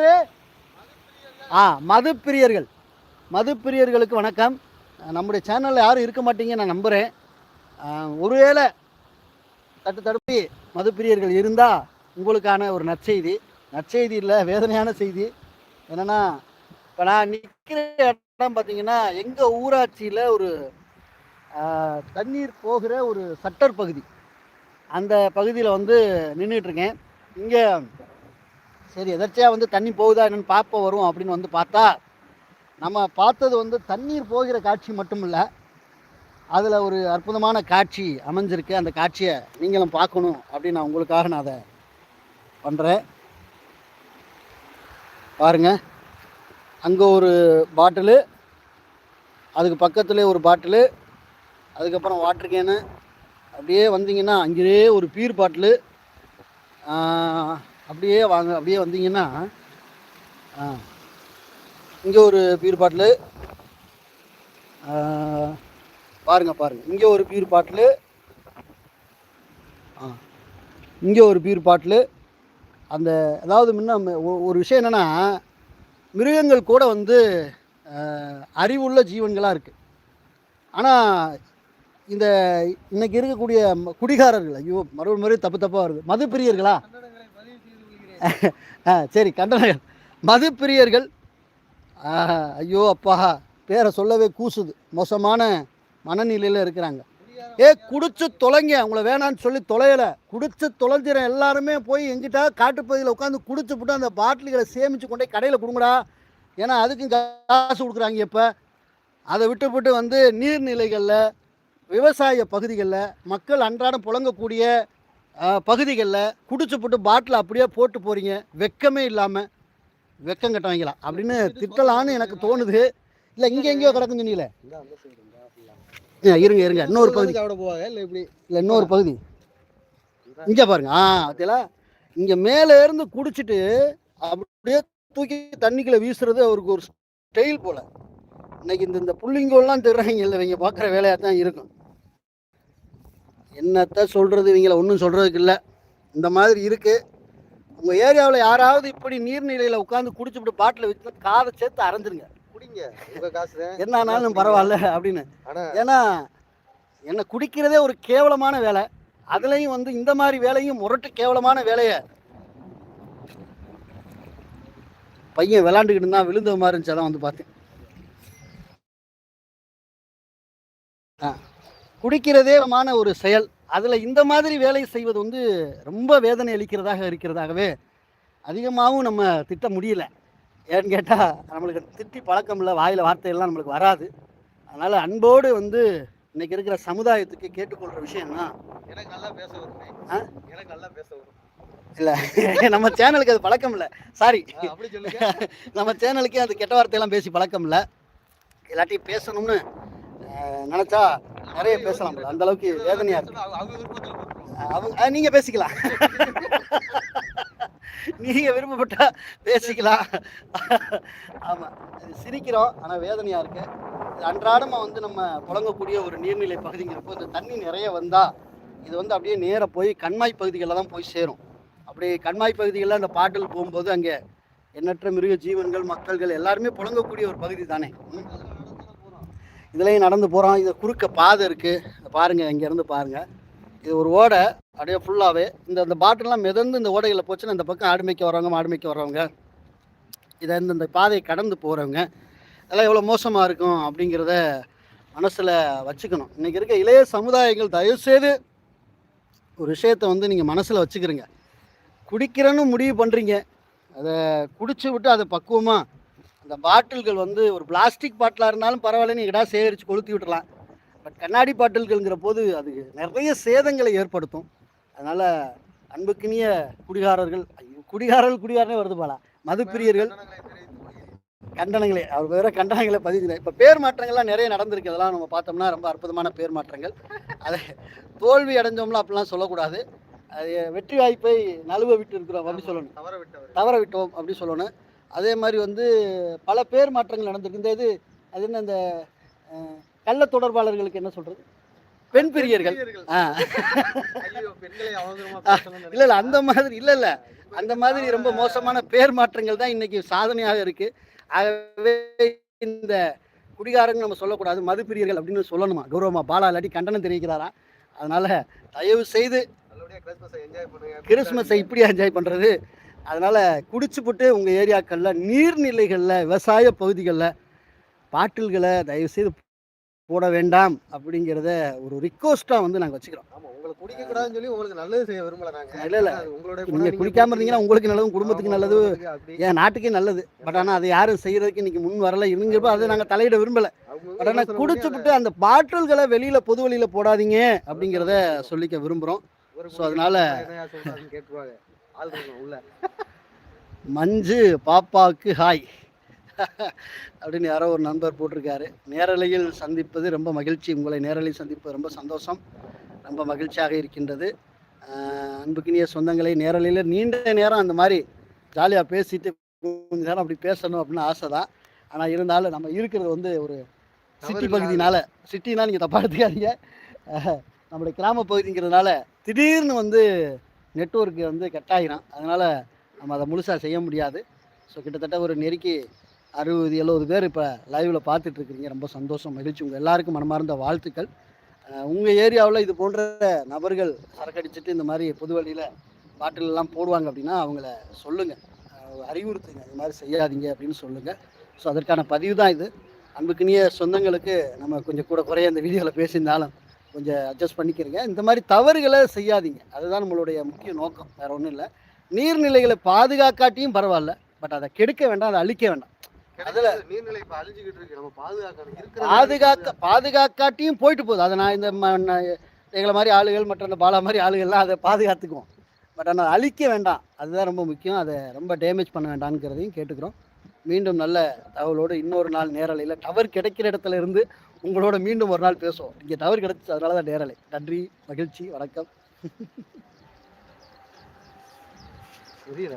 பேர்? ஆ மது பிரியர்கள் மது பிரியர்களுக்கு வணக்கம். நம்முடைய சேனலில் யாரும் இருக்க மாட்டீங்க நான் நம்புகிறேன் ஒருவேளை தட்டு தடுப்பி மது பிரியர்கள் இருந்தால் உங்களுக்கான ஒரு நற்செய்தி. நற்செய்தி இல்லை வேதனையான செய்தி. என்னென்னா இப்போ நான் நிற்கிற இடம் பார்த்தீங்கன்னா எங்கள் ஊராட்சியில் ஒரு தண்ணீர் போகிற ஒரு சட்டர் பகுதி. அந்த பகுதியில் வந்து நின்றுட்டுருக்கேன் இங்கே சரி எதர்ச்சியாக வந்து தண்ணி போகுதா என்னன்னு பார்ப்ப வரும் அப்படின்னு வந்து பார்த்தா நம்ம பார்த்தது வந்து தண்ணீர் போகிற காட்சி மட்டும் இல்லை அதில் ஒரு அற்புதமான காட்சி அமைஞ்சிருக்கு. அந்த காட்சியை நீங்களும் பார்க்கணும் அப்படின்னு நான் உங்களுக்காக நான் அதை பண்ணுறேன் பாருங்க. அங்கே ஒரு பாட்டிலு அதுக்கு பக்கத்துலேயே ஒரு பாட்டிலு அதுக்கப்புறம் வாட்டர் கேனு அப்படியே வந்தீங்கன்னா அங்கேயே ஒரு பீர் பாட்டிலு. அப்படியே வாங்க அப்படியே வந்தீங்கன்னா இங்கே ஒரு பீர் பாட்டிலு பாருங்க பாருங்க. இங்கே ஒரு பீர் பாட்டிலு ஆ இங்கே ஒரு பீர் பாட்டிலு அந்த அதாவது முன்ன ஒரு விஷயம் என்னென்னா மிருகங்கள் கூட வந்து அறிவுள்ள ஜீவன்களாக இருக்குது ஆனால் இந்த இன்னைக்கு இருக்கக்கூடிய ம- குடிகாரர்கள் ஐயோ மறுபடியும் மறுபடியும் தப்பு தப்பாக வருது. மது பிரியர்களா ஆ சரி கண்டனங்கள் மது பிரியர்கள் ஆஹா, ஐயோ அப்பா பேரை சொல்லவே கூசுது. மோசமான மனநிலையில் இருக்கிறாங்க. ஏ குடிச்சு தொலைங்க. அவங்கள வேணான்னு சொல்லி தொலையலை. குடிச்சு தொலைஞ்சிற எல்லாருமே போய் எங்கிட்ட காட்டுப்பகுதியில் உட்காந்து குடிச்சு போட்டு அந்த பாட்டில்களை சேமித்து கொண்டே கடையில் கொடுங்கடா. ஏன்னா அதுக்கும் காசு கொடுக்குறாங்க இப்போ. அதை விட்டுப்பட்டு வந்து நீர்நிலைகளில் விவசாய பகுதிகளில் மக்கள் அன்றாடம் புழங்கக்கூடிய பகுதிகளில் குடிச்சு போட்டு பாட்டில் அப்படியே போட்டு போகிறீங்க வெக்கமே இல்லாமல் வெக்கம் கட்டவங்களா அப்படின்னு திட்டலான்னு எனக்கு தோணுது. இல்லை இங்கே எங்கேயோ கிடக்கும் சொன்னீங்களே? இருங்க இருங்க. இன்னொரு பகுதி. போவாங்க இல்லை இப்படி? இல்லை இன்னொரு பகுதி. இங்கே பாருங்க. ஆ பார்த்தீங்களா இங்கே மேலே இருந்து குடிச்சிட்டு அப்படியே தூக்கி தண்ணிக்குள்ள வீசுறது அவருக்கு ஒரு ஸ்டைல் போல. இன்னைக்கு இந்த இந்த புள்ளிங்கோல்லாம் தெரிறாங்க இல்லை இவங்க பார்க்குற வேலையாக தான் இருக்கும். என்னத்த சொல்கிறது இவங்கள ஒன்றும் சொல்கிறதுக்கு இல்லை. இந்த மாதிரி இருக்குது உங்கள் ஏரியாவில் யாராவது இப்படி நீர்நிலையில் உட்காந்து குடிச்சுட்டு பாட்டில் வச்சு காதை சேர்த்து அரைஞ்சிருங்க. குடிங்க உங்க காசு. என்ன ஆனாலும் பரவாயில்ல அப்படின்னு. ஏன்னா என்ன குடிக்கிறதே ஒரு கேவலமான வேலை. அதுலேயும் வந்து இந்த மாதிரி வேலையும் முரட்டு கேவலமான வேலையை. பையன் விளாண்டுக்கிட்டு இருந்தான் விழுந்த மாதிரி இருந்துச்சு அதான் வந்து பார்த்தேன். குடிக்கிறதே மான ஒரு செயல். அதில் இந்த மாதிரி வேலை செய்வது வந்து ரொம்ப வேதனை அளிக்கிறதாக இருக்கிறதாகவே அதிகமாகவும் நம்ம திட்ட முடியல. ஏன்னு கேட்டால் நம்மளுக்கு திட்டி பழக்கம் இல்லை வாயில் வார்த்தையெல்லாம் நம்மளுக்கு வராது. அதனால் அன்போடு வந்து இன்னைக்கு இருக்கிற சமுதாயத்துக்கு கேட்டுக்கொள்கிற விஷயம்னா எனக்கு நல்லா பேச வருமே? எனக்கு நல்லா பேச வரும் இல்லை நம்ம சேனலுக்கு அது பழக்கம் இல்லை. சாரி ஆ, அப்படி சொல்லுங்க. நம்ம சேனலுக்கே அது கெட்ட வார்த்தையெல்லாம் பேசி பழக்கம் இல்லை. எல்லாத்தையும் பேசணும்னு நினைச்சா நிறைய பேசலாம். அந்த அளவுக்கு வேதனையா இருக்கு. அவங்க அவங்க விருப்பத்தில் போட்டுருவோம் அவங்க அஹ், நீங்க பேசிக்கலாம். நீங்க விருப்பப்பட்டா பேசிக்கலாம். ஆமா இது சிரிக்கிறோம் ஆனா வேதனையா இருக்கு. இது அன்றாடமா வந்து நம்ம புழங்கக்கூடிய ஒரு நீர்நிலை பகுதிங்கிறப்போ இந்த தண்ணி நிறைய வந்தா இது வந்து அப்படியே நேரா போய் கண்மாய் பகுதிகளில் தான் போய் சேரும். அப்படி கண்மாய் பகுதிகளில் அந்த பாட்டில் போகும்போது அங்கே எண்ணற்ற மிருக ஜீவன்கள் மக்கள்கள் எல்லாருமே புழங்கக்கூடிய ஒரு பகுதி தானே. இதுலேயும் நடந்து போகிறோம். இது குறுக்க பாதை இருக்குது பாருங்கள் இங்கேருந்து பாருங்கள் இது ஒரு ஓடை அப்படியே ஃபுல்லாகவே இந்த இந்த பாட்டிலாம் மிதந்து இந்த ஓடைகளை போச்சுன்னா இந்த பக்கம் ஆடுமைக்கு வரவங்க மாடு வர்றவங்க இதை இந்த இந்த பாதையை கடந்து போகிறவங்க அதெல்லாம் எவ்வளோ மோசமாக இருக்கும் அப்படிங்கிறத மனசில் வச்சுக்கணும். இன்றைக்கி இருக்க இளைய சமுதாயங்கள் தயவுசெய்து ஒரு விஷயத்தை வந்து நீங்கள் மனசில் வச்சுக்கிறீங்க. குடிக்கிறேன்னு முடிவு பண்ணுறீங்க அதை குடிச்சு விட்டு அதை பக்குவமாக அந்த பாட்டில்கள் வந்து ஒரு பிளாஸ்டிக் பாட்டிலாக இருந்தாலும் பரவாயில்ல நீ இடா சேகரித்து கொளுத்தி விட்டுறலாம். பட் கண்ணாடி பாட்டில்கள்ங்கிற போது அது நிறைய சேதங்களை ஏற்படுத்தும். அதனால் அன்புக்கினிய குடிகாரர்கள் குடிகாரர்கள் குடிகாரனே வருது போல. மதுப்பிரியர்கள் கண்டனங்களே அவர் வேற கண்டனங்களை பதிவு இப்போ பேர் மாற்றங்கள்லாம் நிறைய நடந்திருக்கு. அதெல்லாம் நம்ம பார்த்தோம்னா ரொம்ப அற்புதமான பேர் மாற்றங்கள். அதை தோல்வி அடைஞ்சோம்ல அப்படிலாம் சொல்லக்கூடாது. அது வெற்றி வாய்ப்பை நழுவ விட்டு இருக்கிறோம் அப்படி சொல்லணும். தவற விட்டோம் அப்படி சொல்லணும். அதே மாதிரி வந்து பல பேர் மாற்றங்கள் நடந்திருக்கு. இந்த இது அது என்ன இந்த கள்ள தொடர்பாளர்களுக்கு என்ன சொல்கிறது பெண் பிரியர்கள். இல்ல இல்ல அந்த மாதிரி இல்ல இல்ல. அந்த மாதிரி ரொம்ப மோசமான பேர் மாற்றங்கள் தான் இன்னைக்கு சாதனையாக இருக்கு. ஆகவே இந்த குடிகாரங்க நம்ம சொல்லக்கூடாது மது பிரியர்கள் அப்படின்னு சொல்லணுமா? கௌரவமா? பாலா இல்லாட்டி கண்டனம் தெரிவிக்கிறாராம் அதனால தயவு செய்து கிறிஸ்மஸை என்ஜாய் பண்ணுங்க. கிறிஸ்மஸை இப்படி என்ஜாய் பண்ணுறது அதனால் குடிச்சுப்புட்டு உங்கள் ஏரியாக்களில் நீர்நிலைகளில் விவசாய பகுதிகளில் பாட்டில்களை தயவுசெய்து போட வேண்டாம் அப்படிங்கிறத ஒரு ரிக்வஸ்ட்டாக வந்து நாங்கள் வச்சுக்கிறோம். ஆமா உங்களை குடிக்க கூடாதுன்னு சொல்லி உங்களுக்கு நல்லது செய்ய விரும்பல நாங்க. இல்ல, இல்ல. அது உங்களுடைய நீங்கள் குடிக்காமல் இருந்தீங்கன்னா உங்களுக்கு நல்லது. குடும்பத்துக்கு நல்லது உங்களுக்கு. என் நாட்டுக்கே நல்லது. பட் ஆனால் அதை யாரும் செய்கிறதுக்கு இன்றைக்கி முன் வரல. இருங்கிறப்ப அதை நாங்கள் தலையிட விரும்பலை. பட் ஆனால் குடிச்சுப்புட்டு அந்த பாட்டில்களை வெளியில் பொது வெளியில் போடாதீங்க அப்படிங்கிறத சொல்லிக்க விரும்புகிறோம் So, அதனால- கேட்டுருவாங்க ஆள் இருக்கும் உள்ள. மஞ்சு பாப்பாவுக்கு ஹாய் அப்படின்னு யாரோ ஒரு நண்பர் போட்டிருக்காரு. நேரலையில் சந்திப்பது ரொம்ப மகிழ்ச்சி. உங்களை நேரலையில் சந்திப்பது ரொம்ப சந்தோஷம். ரொம்ப மகிழ்ச்சியாக இருக்கின்றது. அன்புக்கினிய சொந்தங்களை நேரலையில் நீண்ட நேரம் அந்த மாதிரி ஜாலியாக பேசிட்டு கொஞ்ச நேரம் அப்படி பேசணும் அப்படின்னு ஆசை தான் ஆனால் இருந்தாலும் நம்ம இருக்கிறது வந்து ஒரு சிட்டி பகுதினால சிட்டினா நீங்கள் தப்பாக எடுத்துக்காதீங்க. ஆஹ் நம்முடைய கிராம பகுதிங்கிறதுனால திடீர்னு வந்து நெட்ஒர்க்கு வந்து கட் ஆகிரும் அதனால் நம்ம அதை முழுசாக செய்ய முடியாது. ஸோ கிட்டத்தட்ட ஒரு நெருக்கி அறுபது எழுபது பேர் இப்போ லைவில் பார்த்துட்ருக்குறீங்க ரொம்ப சந்தோஷம் மகிழ்ச்சி. உங்கள் எல்லாருக்கும் மனமார்ந்த வாழ்த்துக்கள். உங்கள் ஏரியாவில் இது போன்ற நபர்கள் சரக்கடிச்சிட்டு இந்த மாதிரி பொது வழியில் பாட்டிலெலாம் போடுவாங்க அப்படின்னா அவங்கள சொல்லுங்கள் அறிவுறுத்துங்க. இது மாதிரி செய்யாதீங்க அப்படின்னு சொல்லுங்கள் ஸோ அதற்கான பதிவு தான் இது. அன்புக்குனிய சொந்தங்களுக்கு நம்ம கொஞ்சம் கூட குறைய இந்த வீடியோவில் பேசியிருந்தாலும் கொஞ்சம் அட்ஜஸ்ட் பண்ணிக்கிறீங்க. இந்த மாதிரி தவறுகளை செய்யாதீங்க. அதுதான் நம்மளுடைய முக்கிய நோக்கம். வேறு ஒன்றும் இல்லை. நீர்நிலைகளை பாதுகாக்காட்டியும் பரவாயில்ல. பட் அதை கெடுக்க வேண்டாம் அதை அழிக்க வேண்டாம். அதுல நீர்நிலை இப்ப அழிஞ்சுக்கிட்டு இருக்கு. நம்ம இருக்கிற பாதுகாக்க பாதுகாக்காட்டியும் போயிட்டு போகுது. அதை நான் இந்த எங்களை மாதிரி ஆளுகள் மற்ற இந்த பாலா மாதிரி ஆளுகள்லாம் அதை பாதுகாத்துக்குவோம். பட் ஆனால் அழிக்க வேண்டாம். அதுதான் ரொம்ப முக்கியம். அதை ரொம்ப டேமேஜ் பண்ண வேண்டாம்ங்கிறதையும் கேட்டுக்கிறோம். மீண்டும் நல்ல தகவலோடு இன்னொரு நாள் நேரலையில் டவர் கிடைக்கிற இடத்துல இருந்து உங்களோட மீண்டும் ஒரு நாள் பேசுவோம். இங்கே தவறு கிடைச்சி அதனால தான் நேரலை. நன்றி மகிழ்ச்சி வணக்கம். புரியல